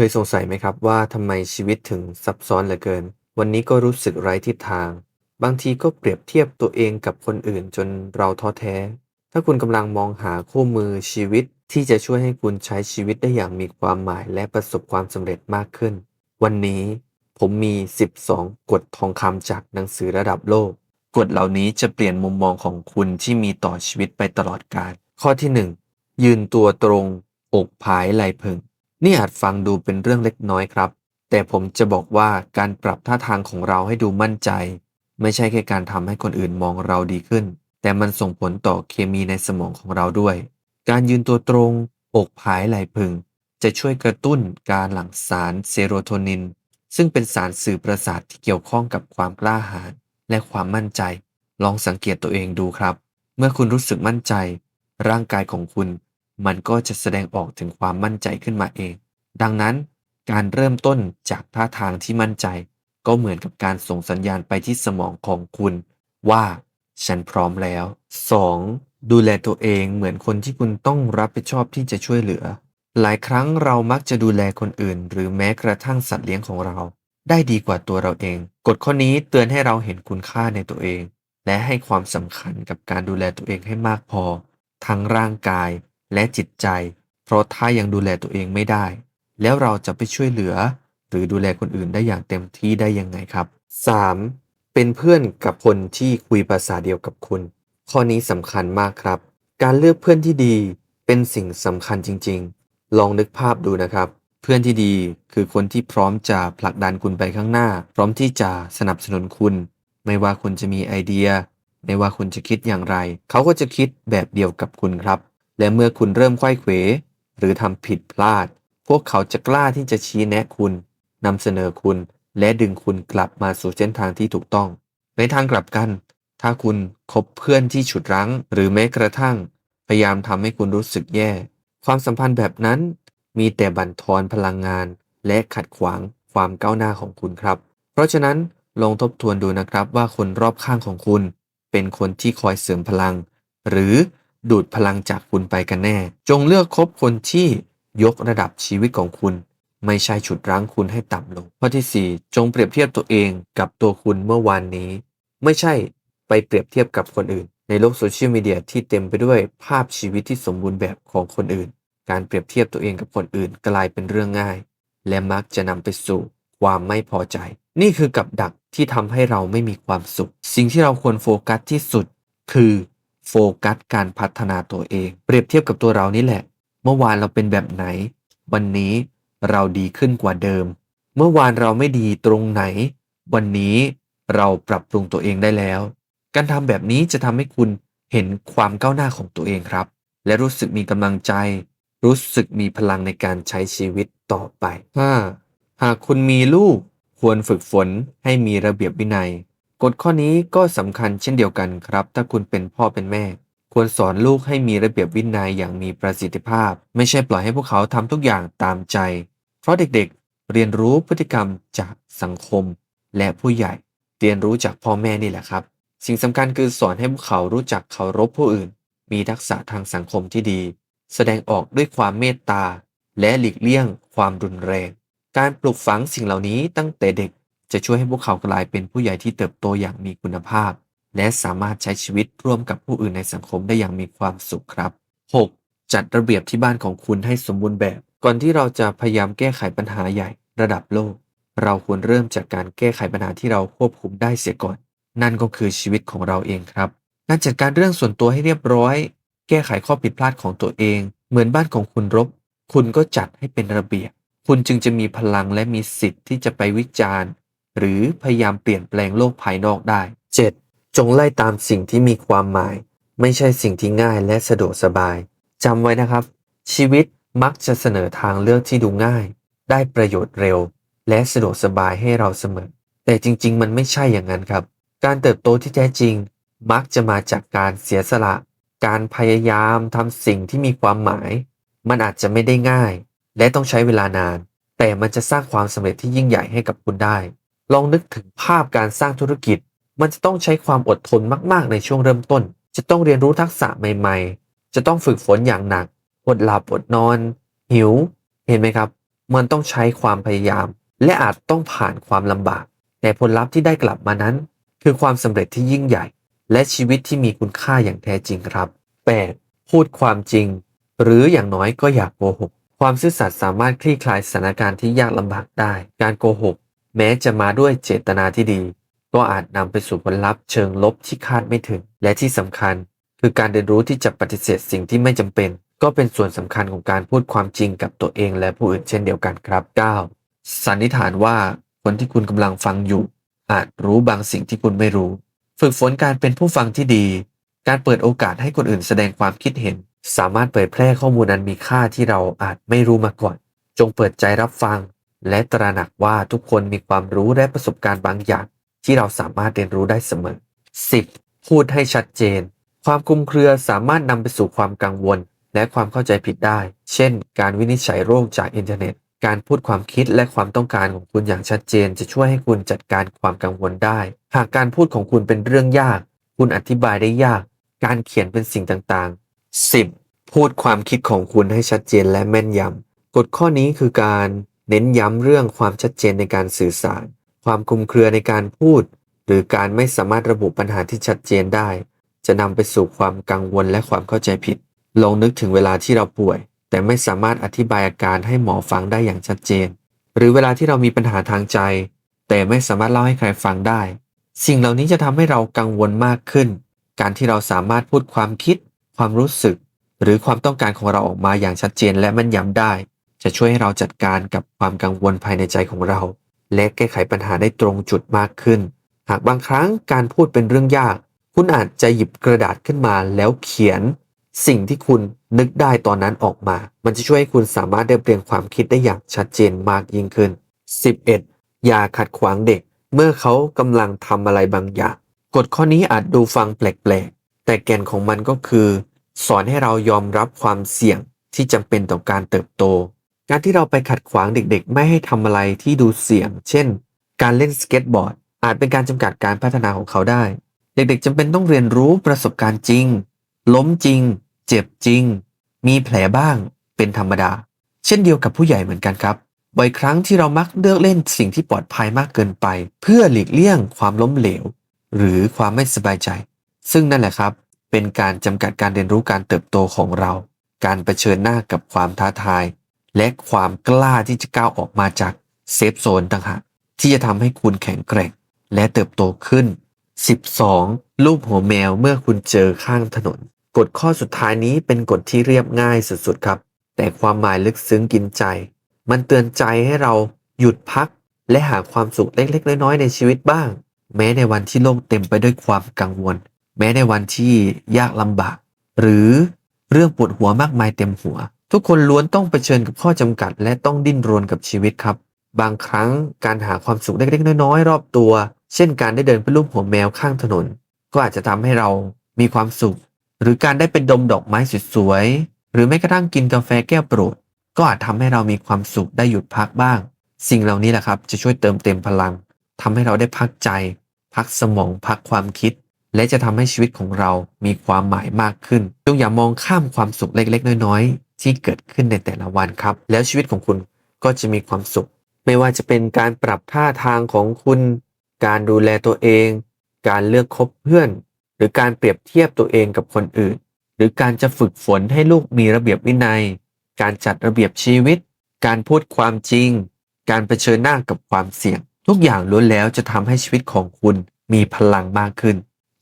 เคยสงสัยไหมครับว่าทำไมชีวิตถึงซับซ้อนเหลือเกิน วันนี้ก็รู้สึกไร้ทิศทาง บางทีก็เปรียบเทียบตัวเองกับคนอื่นจนเราท้อแท้ ถ้าคุณกำลังมองหาคู่มือชีวิตที่จะช่วยให้คุณใช้ชีวิตได้อย่างมีความหมายและประสบความสำเร็จมากขึ้น วันนี้ผมมี 12 กฎทองคำจากหนังสือระดับโลก กฎเหล่านี้จะเปลี่ยนมุมมองของคุณที่มีต่อชีวิตไปตลอดกาลข้อที่ 1 ยืนตัวตรง อกผายไหลพึง นี่อาจฟังดูเป็นเรื่องเล็กน้อยครับ แต่ผมจะบอกว่าการปรับท่าทางของเราให้ดูมั่นใจ ไม่ใช่แค่การทำให้คนอื่นมองเราดีขึ้น แต่มันส่งผลต่อเคมีในสมองของเราด้วย การยืนตัวตรง อกผายไหลพึง จะช่วยกระตุ้นการหลั่งสารเซโรโทนิน ซึ่งเป็นสารสื่อประสาทที่เกี่ยวข้องกับความกล้าหาญและความมั่นใจ ลองสังเกตตัวเองดูครับ เมื่อคุณรู้สึกมั่นใจ ร่างกายของคุณ มันก็จะแสดงออกถึงความมั่นใจขึ้นมาเอง ดังนั้นการเริ่มต้นจากท่าทางที่มั่นใจ ก็เหมือนกับการส่งสัญญาณไปที่สมองของคุณ ว่าฉันพร้อมแล้ว 2. ดูแลตัวเองเหมือนคนที่คุณต้องรับผิดชอบที่จะช่วยเหลือ หลายครั้งเรามักจะดูแลคนอื่น หรือแม้กระทั่งสัตว์เลี้ยงของเรา ได้ดีกว่าตัวเราเอง กฎข้อนี้เตือนให้เราเห็นคุณค่าในตัวเอง และให้ความสำคัญกับการดูแลตัวเองให้มากพอ ทั้งร่างกาย และจิตใจ เพราะถ้ายังดูแลตัวเองไม่ได้ แล้วเราจะไปช่วยเหลือ หรือดูแลคนอื่นได้อย่างเต็มที่ได้ยังไงครับ 3. เป็นเพื่อนกับคนที่คุยภาษาเดียวกับคุณ ข้อนี้สำคัญมากครับ การเลือกเพื่อนที่ดีเป็นสิ่งสำคัญจริง ๆ ลองนึกภาพดูนะครับ เพื่อนที่ดีคือคนที่พร้อมจะผลักดันคุณไปข้างหน้า พร้อมที่จะสนับสนุนคุณ ไม่ว่าคุณจะมีไอเดีย ไม่ว่าคุณจะคิดอย่างไร เขาก็จะคิดแบบเดียวกับคุณครับ และเมื่อคุณเริ่มไขว้เขว หรือทำผิดพลาด พวกเขาจะกล้าที่จะชี้แนะคุณนำเสนอคุณ และดึงคุณกลับมาสู่เส้นทางที่ถูกต้อง ในทางกลับกัน ถ้าคุณคบเพื่อนที่ฉุดรั้ง หรือแม้กระทั่ง พยายามทำให้คุณรู้สึกแย่ ความสัมพันธ์แบบนั้น มีแต่บั่นทอนพลังงาน และขัดขวางความก้าวหน้าของคุณครับ เพราะฉะนั้นลองทบทวนดูนะครับว่าคนรอบข้างของคุณ เป็นคนที่คอยเสริมพลัง หรือ ดูดพลังจากคุณไปกันแน่ จงเลือกคบคนที่ยกระดับชีวิตของคุณ ไม่ใช่ฉุดรั้งคุณให้ต่ำลง ข้อที่ 4 จงเปรียบเทียบตัวเองกับตัวคุณเมื่อวานนี้ ไม่ใช่ไปเปรียบเทียบกับคนอื่น ในโลกโซเชียลมีเดียที่เต็มไปด้วยภาพชีวิตที่สมบูรณ์แบบของคนอื่น การเปรียบเทียบตัวเองกับคนอื่นกลายเป็นเรื่องง่าย และมักจะนำไปสู่ความไม่พอใจ นี่คือกับดักที่ทำให้เราไม่มีความสุข สิ่งที่เราควรโฟกัสที่สุด คือ โฟกัสการพัฒนาตัวเอง เปรียบเทียบกับตัวเรานี่แหละ เมื่อวานเราเป็นแบบไหน วันนี้เราดีขึ้นกว่าเดิม เมื่อวานเราไม่ดีตรงไหน วันนี้เราปรับปรุงตัวเองได้แล้ว การทำแบบนี้จะทำให้คุณเห็นความก้าวหน้าของตัวเองครับ และรู้สึกมีกำลังใจ รู้สึกมีพลังในการใช้ชีวิตต่อไป 5. หากคุณมีลูกควรฝึกฝนให้มีระเบียบวินัย กฎข้อนี้ก็สำคัญเช่นเดียวกันครับ ถ้าคุณเป็นพ่อเป็นแม่ ควรสอนลูกให้มีระเบียบวินัยอย่างมีประสิทธิภาพ ไม่ใช่ปล่อยให้พวกเขาทำทุกอย่างตามใจ เพราะเด็กๆ เรียนรู้พฤติกรรมจากสังคม และผู้ใหญ่ เรียนรู้จากพ่อแม่นี่แหละครับ สิ่งสำคัญคือสอนให้พวกเขารู้จักเคารพผู้อื่น มีทักษะทางสังคมที่ดี แสดงออกด้วยความเมตตา และหลีกเลี่ยงความรุนแรง การปลูกฝังสิ่งเหล่านี้ตั้งแต่เด็ก จะช่วยให้พวกเขากลายเป็นผู้ใหญ่ที่เติบโตอย่างมีคุณภาพ และสามารถใช้ชีวิตร่วมกับผู้อื่นในสังคมได้อย่างมีความสุขครับ 6. จัดระเบียบที่บ้านของคุณให้สมบูรณ์แบบ ก่อนที่เราจะพยายามแก้ไขปัญหาใหญ่ระดับโลก เราควรเริ่มจากการแก้ไขปัญหาที่เราควบคุมได้เสียก่อน นั่นก็คือชีวิตของเราเองครับการจัดการเรื่องส่วนตัวให้เรียบร้อย แก้ไขข้อผิดพลาดของตัวเอง เหมือนบ้านของคุณรบ คุณก็จัดให้เป็นระเบียบ คุณจึงจะมีพลังและมีสิทธิ์ที่จะไปวิจารณ์ หรือพยายามเปลี่ยนแปลงโลกภายนอกได้ 7. จงไล่ตามสิ่งที่มีความหมาย ไม่ใช่สิ่งที่ง่ายและสะดวกสบายจำไว้นะครับ ชีวิตมักจะเสนอทางเลือกที่ดูง่าย ได้ประโยชน์เร็ว และสะดวกสบายให้เราเสมอ แต่จริง ๆ มันไม่ใช่อย่างนั้นครับ การเติบโตที่แท้จริง มักจะมาจากการเสียสละ การพยายามทำสิ่งที่มีความหมาย มันอาจจะไม่ได้ง่าย และต้องใช้เวลานาน แต่มันจะสร้างความสำเร็จที่ยิ่งใหญ่ให้กับคุณได้ ลองนึกถึงภาพการสร้างธุรกิจ มันจะต้องใช้ความอดทนมากๆในช่วงเริ่มต้น จะต้องเรียนรู้ทักษะใหม่ ๆ จะต้องฝึกฝนอย่างหนัก อดหลับอดนอน หิว เห็นไหมครับ มันต้องใช้ความพยายาม และอาจต้องผ่านความลำบาก แต่ผลลัพธ์ที่ได้กลับมานั้น คือความสำเร็จที่ยิ่งใหญ่ และชีวิตที่มีคุณค่าอย่างแท้จริงครับ 8. พูดความจริง หรืออย่างน้อยก็อยากโกหก ความซื่อสัตย์สามารถคลี่คลายสถานการณ์ที่ยากลำบากได้ การโกหก แม้จะมาด้วยเจตนาที่ดี ก็อาจนำไปสู่ผลลัพธ์เชิงลบที่คาดไม่ถึง และที่สำคัญ คือการเรียนรู้ที่จะปฏิเสธสิ่งที่ไม่จำเป็น ก็เป็นส่วนสำคัญของการพูดความจริงกับตัวเองและผู้อื่นเช่นเดียวกันครับ 9. สันนิษฐานว่าคนที่คุณกำลังฟังอยู่ อาจรู้บางสิ่งที่คุณไม่รู้ ฝึกฝนการเป็นผู้ฟังที่ดี การเปิดโอกาสให้คนอื่นแสดงความคิดเห็น สามารถเผยแพร่ข้อมูลนั้นมีค่าที่เราอาจไม่รู้มาก่อน จงเปิดใจรับฟัง และตระหนักว่าทุกคนมีความรู้และประสบการณ์บางอย่าง ที่เราสามารถเรียนรู้ได้เสมอ 10. พูดให้ชัดเจน ความคลุมเครือสามารถนำไปสู่ความกังวล และความเข้าใจผิดได้ เช่น การวินิจฉัยโรคจากอินเทอร์เน็ต การพูดความคิดและความต้องการของคุณอย่างชัดเจน จะช่วยให้คุณจัดการความกังวลได้ หากการพูดของคุณเป็นเรื่องยาก คุณอธิบายได้ยาก การเขียนเป็นสิ่งต่างๆ 10. พูดความคิดของคุณให้ชัดเจนและแม่นยำกฎข้อนี้คือการ เน้นย้ำเรื่องความชัดเจนในการสื่อสาร ความคลุมเครือในการพูด หรือการไม่สามารถระบุปัญหาที่ชัดเจนได้ จะนำไปสู่ความกังวลและความเข้าใจผิด ลองนึกถึงเวลาที่เราป่วย แต่ไม่สามารถอธิบายอาการให้หมอฟังได้อย่างชัดเจน หรือเวลาที่เรามีปัญหาทางใจ แต่ไม่สามารถเล่าให้ใครฟังได้ สิ่งเหล่านี้จะทำให้เรากังวลมากขึ้น การที่เราสามารถพูดความคิด ความรู้สึก หรือความต้องการของเราออกมาอย่างชัดเจนและแม่นยำได้ จะช่วยให้เราจัดการกับความกังวลภายในใจของเรา และแก้ไขปัญหาได้ตรงจุดมากขึ้น หากบางครั้งการพูดเป็นเรื่องยาก คุณอาจจะหยิบกระดาษขึ้นมาแล้วเขียน สิ่งที่คุณนึกได้ตอนนั้นออกมา มันจะช่วยให้คุณสามารถเรียบเรียงความคิดได้อย่างชัดเจนมากยิ่งขึ้น 11. อย่าขัดขวางเด็ก เมื่อเขากำลังทำอะไรบางอย่างกฎข้อนี้อาจดูฟังแปลกๆ แต่แก่นของมันก็คือ สอนให้เรายอมรับความเสี่ยงที่จำเป็นต่อการเติบโต การที่เราไปขัดขวางเด็กๆ ไม่ให้ทำอะไรที่ดูเสี่ยง เช่น การเล่นสเก็ตบอร์ด อาจเป็นการจำกัดการพัฒนาของเขาได้ เด็กๆจำเป็นต้องเรียนรู้ประสบการณ์จริง ล้มจริง เจ็บจริง มีแผลบ้าง เป็นธรรมดา เช่นเดียวกับผู้ใหญ่เหมือนกันครับ บ่อยครั้งที่เรามักเลือกเล่นสิ่งที่ปลอดภัยมากเกินไป เพื่อหลีกเลี่ยงความล้มเหลว หรือความไม่สบายใจ ซึ่งนั่นแหละครับ เป็นการจำกัดการเรียนรู้การเติบโตของเรา การเผชิญหน้ากับความท้าทาย และความกล้าที่จะก้าวออกมาจากเซฟโซนต่างหากที่จะทำให้คุณแข็งแกร่ง และเติบโตขึ้น 12. รูปหัวแมวเมื่อคุณเจอข้างถนน กฎข้อสุดท้ายนี้เป็นกฎที่เรียบง่ายสุดๆครับ แต่ความหมายลึกซึ้งกินใจ มันเตือนใจให้เราหยุดพัก และหาความสุขเล็กๆ น้อยๆในชีวิตบ้าง แม้ในวันที่โลกเต็มไปด้วยความกังวล แม้ในวันที่ยากลำบาก หรือเรื่องปวดหัวมากมายเต็มหัว ทุกคนล้วนต้องเผชิญกับข้อจำกัด และต้องดิ้นรนกับชีวิตครับ บางครั้งการหาความสุขเล็กๆน้อยๆรอบตัว เช่นการได้เดินไปรูปหัวแมวข้างถนน ก็อาจจะทำให้เรามีความสุข หรือการได้เป็นดมดอกไม้สวยๆหรือแม้กระทั่งกินกาแฟแก้วโปรด ก็อาจทำให้เรามีความสุขได้หยุดพักบ้าง สิ่งเหล่านี้แหละครับจะช่วยเติมเต็มพลังทำให้เราได้พักใจ พักสมองพักความคิด และจะทำให้ชีวิตของเรามีความหมายมากขึ้นจงอย่ามองข้ามความสุขเล็กๆ น้อยๆ ที่เกิดขึ้นในแต่ละวันครับ แล้วชีวิตของคุณก็จะมีความสุข ไม่ว่าจะเป็นการปรับท่าทางของคุณ การดูแลตัวเอง การเลือกคบเพื่อน หรือการเปรียบเทียบตัวเองกับคนอื่น หรือการจะฝึกฝนให้ลูกมีระเบียบวินัย การจัดระเบียบชีวิต การพูดความจริง การเผชิญหน้ากับความเสี่ยง ทุกอย่างล้วนแล้วจะทำให้ชีวิตของคุณมีพลังมากขึ้น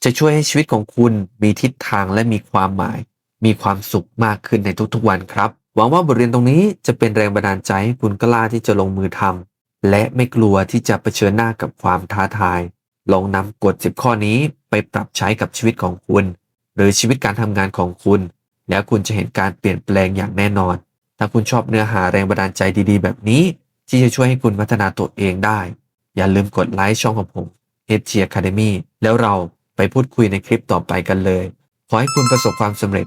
จะช่วยให้ชีวิตของคุณมีทิศทางและมีความหมาย มีความสุขมากขึ้นในทุกๆวันครับ หวังว่าบทเรียนตรงนี้จะเป็นแรงบันดาลใจให้คุณกล้าที่จะลงมือทำและไม่กลัวที่จะเผชิญหน้ากับความท้าทาย ลองนำกฎ 10 ข้อนี้ไปปรับใช้กับชีวิตของคุณ หรือชีวิตการทำงานของคุณ แล้วคุณจะเห็นการเปลี่ยนแปลงอย่างแน่นอน ถ้าคุณชอบเนื้อหาแรงบันดาลใจดีๆ แบบนี้ ที่จะช่วยให้คุณพัฒนาตัวเองได้ อย่าลืมกดไลค์ช่องของผม h g Academy แล้วเราไปพูดคุยในคลิปต่อไปกันเลย ขอให้คุณประสบความสำเร็จ